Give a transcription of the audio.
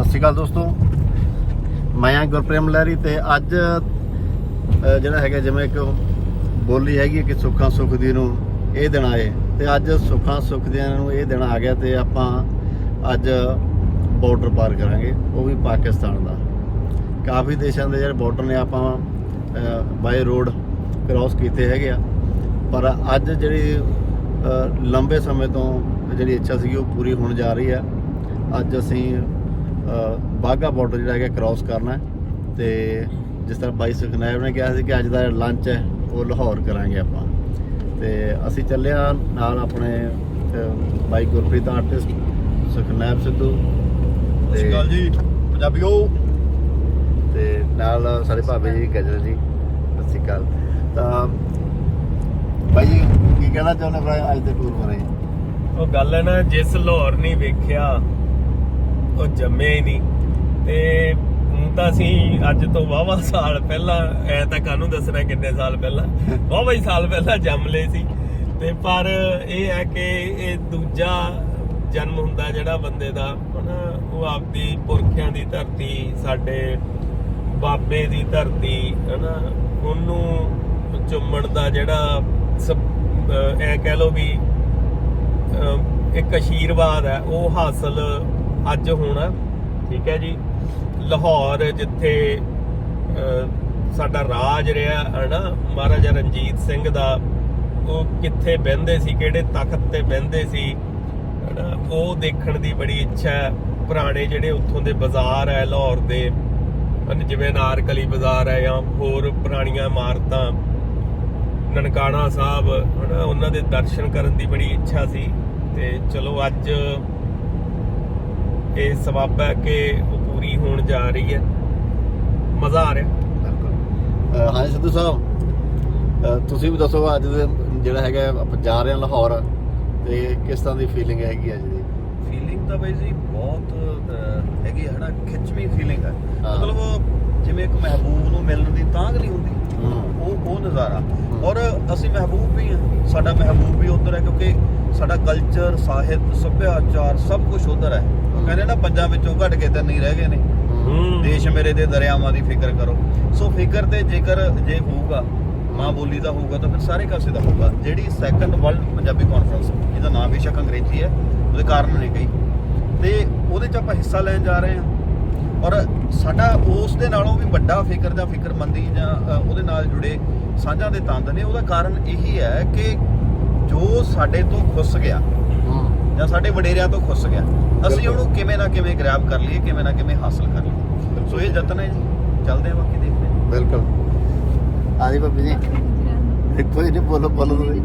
ਸਤਿ ਸ਼੍ਰੀ ਅਕਾਲ ਦੋਸਤੋ। ਮੈਂ ਆ ਗੁਰਪ੍ਰੇਮ ਲਹਿਰੀ ਤੇ ਅੱਜ ਜਿਹੜਾ ਹੈਗਾ ਜਿਵੇਂ ਇੱਕ ਬੋਲੀ ਹੈਗੀ ਕਿ ਸੁੱਖਾਂ ਸੁੱਖ ਦੀ ਨੂੰ ਇਹ ਦਿਨ ਆਏ ਤੇ ਅੱਜ ਸੁੱਖਾਂ ਸੁੱਖ ਦੀਆਂ ਨੂੰ ਇਹ ਦਿਨ ਆ ਗਿਆ ਤੇ ਆਪਾਂ ਅੱਜ ਬਾਰਡਰ ਪਾਰ ਕਰਾਂਗੇ, ਉਹ ਵੀ ਪਾਕਿਸਤਾਨ ਦਾ। ਕਾਫੀ ਦੇਸ਼ਾਂ ਦੇ ਜਿਹੜੇ ਬਾਰਡਰ ਨੇ ਆਪਾਂ ਬਾਈ ਰੋਡ ਕ੍ਰਾਸ ਕੀਤੇ ਹੈਗੇ ਆ। ਪਰ ਅੱਜ ਜਿਹੜੀ ਲੰਬੇ ਸਮੇਂ ਤੋਂ ਜਿਹੜੀ ਇੱਛਾ ਸੀਗੀ ਉਹ ਪੂਰੀ ਹੋਣ ਜਾ ਰਹੀ ਹੈ। ਅੱਜ ਅਸੀਂ ਬਾਗਾ ਬਾਰਡਰ ਜਿਹੜਾ ਹੈਗਾ ਕ੍ਰਾਸ ਕਰਨਾ ਹੈ ਤੇ ਜਿਸ ਤਰ੍ਹਾਂ ਬਾਈ ਸੁਖਨੈਬ ਨੇ ਕਿਹਾ ਸੀ ਕਿ ਅੱਜ ਦਾ ਲੰਚ ਹੈ ਉਹ ਲਾਹੌਰ ਕਰਾਂਗੇ ਆਪਾਂ। ਤੇ ਅਸੀਂ ਚੱਲਿਆ ਨਾਲ ਆਪਣੇ ਬਾਈ ਗੁਰਪ੍ਰੀਤ ਆਰਟਿਸਟ ਸੁਖਨੈਬ ਸਿੱਧੂ। ਸਤਿ ਸ਼੍ਰੀ ਅਕਾਲ ਜੀ ਪੰਜਾਬੀਓ ਤੇ ਨਾਲ ਸਾਡੇ ਭਾਬੀ ਜੀ ਗਜਲ ਜੀ ਸਤਿ ਸ਼੍ਰੀ ਅਕਾਲ। ਤਾਂ ਬਾਈ ਜੀ ਕੀ ਕਹਿਣਾ ਚਾਹੁੰਦੇ ਭਰਾ ਅੱਜ ਦੇ ਟੂਰ ਬਾਰੇ? ਉਹ ਗੱਲ ਹੈ ਨਾ ਜਿਸ ਲਾਹੌਰ ਨਹੀਂ ਵੇਖਿਆ ਉਹ ਜੰਮੇ ਹੀ ਨਹੀਂ। ਤੇ ਹੁਣ ਤਾਂ ਅਸੀਂ ਅੱਜ ਤੋਂ ਵਾਵਾ ਸਾਲ ਪਹਿਲਾਂ, ਐ ਤਾਂ ਕਾਨੂੰ ਦੱਸਣਾ ਕਿੰਨੇ ਸਾਲ ਪਹਿਲਾਂ? ਵਾਵਾ ਹੀ ਸਾਲ ਪਹਿਲਾਂ ਜੰਮ ਲਏ ਸੀ। ਤੇ ਪਰ ਇਹ ਹੈ ਕਿ ਇਹ ਦੂਜਾ ਜਨਮ ਹੁੰਦਾ ਜਿਹੜਾ ਬੰਦੇ ਦਾ, ਹਨਾ, ਉਹ ਆਪਦੀ ਪੁਰਖਿਆਂ ਦੀ ਧਰਤੀ, ਸਾਡੇ ਬਾਬੇ ਦੀ ਧਰਤੀ, ਹਨਾ, ਉਹਨੂੰ ਚੁੰਮਣ ਦਾ ਜਿਹੜਾ ਸਭ- ਅਹ, ਐ ਕਹਿ ਲੋ ਵੀ ਇੱਕ ਆਸ਼ੀਰਵਾਦ ਹੈ, ਉਹ ਹਾਸਲ ਅੱਜ ਹੋਣਾ, ਠੀਕ ਹੈ ਜੀ, ਲਾਹੌਰ ਜਿੱਥੇ ਸਾਡਾ ਰਾਜ ਰਿਹਾ ਹੈ ਨਾ ਮਹਾਰਾਜਾ ਰਣਜੀਤ ਸਿੰਘ ਦਾ, ਉਹ ਕਿੱਥੇ ਬਹਿੰਦੇ ਸੀ, ਕਿਹੜੇ ਤਖਤ ਤੇ ਬਹਿੰਦੇ ਸੀ, ਹਨਾ, ਉਹ ਦੇਖਣ ਦੀ ਬੜੀ ਇੱਛਾ ਹੈ, ਪੁਰਾਣੇ ਜਿਹੜੇ ਉੱਥੋਂ ਦੇ ਬਾਜ਼ਾਰ ਹੈ, ਲਾਹੌਰ ਦੇ, ਹਨ, ਜਿਵੇਂ ਨਾਰਕਲੀ ਬਾਜ਼ਾਰ ਹੈ ਜਾਂ ਹੋਰ ਪੁਰਾਣੀਆਂ ਇਮਾਰਤਾਂ, ਨਨਕਾਣਾ ਸਾਹਿਬ, ਹਨਾ, ਉਹਨਾਂ ਦੇ ਦਰਸ਼ਨ ਕਰਨ ਦੀ ਬੜੀ ਇੱਛਾ ਸੀ, ਤੇ ਚਲੋ ਅੱਜ ਇਹ ਸਬੱਬ ਹੈ ਕਿ ਉਹ ਪੂਰੀ ਹੋਣ ਜਾ ਰਹੀ ਹੈ। ਮਜ਼ਾ ਆ ਰਿਹਾ। ਬਿਲਕੁਲ। ਹਾਂਜੀ ਸਿੱਧੂ ਸਾਹਿਬ ਤੁਸੀਂ ਵੀ ਦੱਸੋ ਅੱਜ ਦੇ ਜਿਹੜਾ ਹੈਗਾ ਆਪਾਂ ਜਾ ਰਹੇ ਹਾਂ ਲਾਹੌਰ ਤੇ ਕਿਸ ਤਰ੍ਹਾਂ ਦੀ ਫੀਲਿੰਗ ਹੈਗੀ ਅੱਜ ਦੀ? ਫੀਲਿੰਗ ਤਾਂ ਬਾਈ ਜੀ ਬਹੁਤ ਹੈਗੀ ਹੈ ਨਾ ਖਿੱਚਵੀਂ ਫੀਲਿੰਗ ਹੈ। ਹਾਂ। ਮਤਲਬ ਜਿਵੇਂ ਇੱਕ ਮਹਿਬੂਬ ਨੂੰ ਮਿਲਣ ਦੀ ਤਾਂਘ ਨਹੀਂ ਹੁੰਦੀ। ਹੂੰ ਉਹ ਉਹ ਨਜ਼ਾਰਾ। ਔਰ ਅਸੀਂ ਮਹਿਬੂਬ ਵੀ ਹਾਂ। ਸਾਡਾ ਮਹਿਬੂਬ ਵੀ ਉਧਰ ਹੈ ਕਿਉਂਕਿ ਸਾਡਾ ਕਲਚਰ ਸਾਹਿਤ ਸੱਭਿਆਚਾਰ ਸਭ ਕੁਝ ਉਧਰ ਹੈ। ਕਹਿੰਦੇ ਨਾ ਪੰਜਾਂ ਵਿੱਚੋਂ ਘਟ ਕੇ ਤਾਂ ਨਹੀਂ ਰਹਿ ਗਏ ਨੇ। ਦੇਸ਼ ਮੇਰੇ ਦੇ ਦਰਿਆਵਾਂ ਦੀ ਫਿਕਰ ਕਰੋ। ਸੋ ਫਿਕਰ ਤੇ ਜੇਕਰ ਜੇ ਹੋਊਗਾ ਮਾਂ ਬੋਲੀ ਦਾ ਹੋਊਗਾ ਤਾਂ ਫਿਰ ਸਾਰੇ ਕਾਸੇ ਦਾ ਹੋਊਗਾ। ਜਿਹੜੀ ਸੈਕੰਡ ਵਰਲਡ ਪੰਜਾਬੀ ਕਾਨਫਰੰਸ ਜਿਹਦਾ ਨਾਮ ਬੇਸ਼ੱਕ ਅੰਗਰੇਜ਼ੀ ਹੈ। ਉਹਦੇ ਕਾਰਨ ਨੇ ਕਈ ਤੇ ਉਹਦੇ ਚ ਆਪਾਂ ਹਿੱਸਾ ਲੈਣ ਜਾ ਰਹੇ ਹਾਂ। ਔਰ ਸਾਡਾ ਉਸ ਦੇ ਨਾਲੋਂ ਵੀ ਵੱਡਾ ਫਿਕਰ ਜਾਂ ਫਿਕਰਮੰਦੀ ਜਾਂ ਉਹਦੇ ਨਾਲ ਜੁੜੇ ਸਾਂਝਾਂ ਦੇ ਤੰਦ ਨੇ ਉਹਦਾ ਕਾਰਨ ਇਹੀ ਹੈ ਕਿ ਜੋ ਸਾਡੇ ਤੋਂ ਖੁੱਸ ਗਿਆ ਹੂੰ। ਜਾਂ ਸਾਡੇ ਵਡੇਰਿਆਂ ਤੋਂ ਖੁੱਸ ਗਿਆ ਅਸੀਂ ਉਹਨੂੰ ਕਿਵੇਂ ਨਾ ਕਿਵੇਂ ਗ੍ਰੈਬ ਕਰ ਲਈਏ ਕਿਵੇਂ ਨਾ ਕਿਵੇਂ ਹਾਸਲ ਕਰ ਲਈਏ। ਸੋ ਇਹ ਯਤਨ ਹੈ ਜੀ। ਚੱਲਦੇ ਆ ਬਾਕੀ ਦੇਖਦੇ ਹਾਂ। ਬਿਲਕੁਲ। ਆਜੀ ਭਾਬੀ ਜੀ। ਕੋਈ ਨਹੀਂ ਬੋਲੋ ਬੋਲੋ ਤੁਸੀਂ।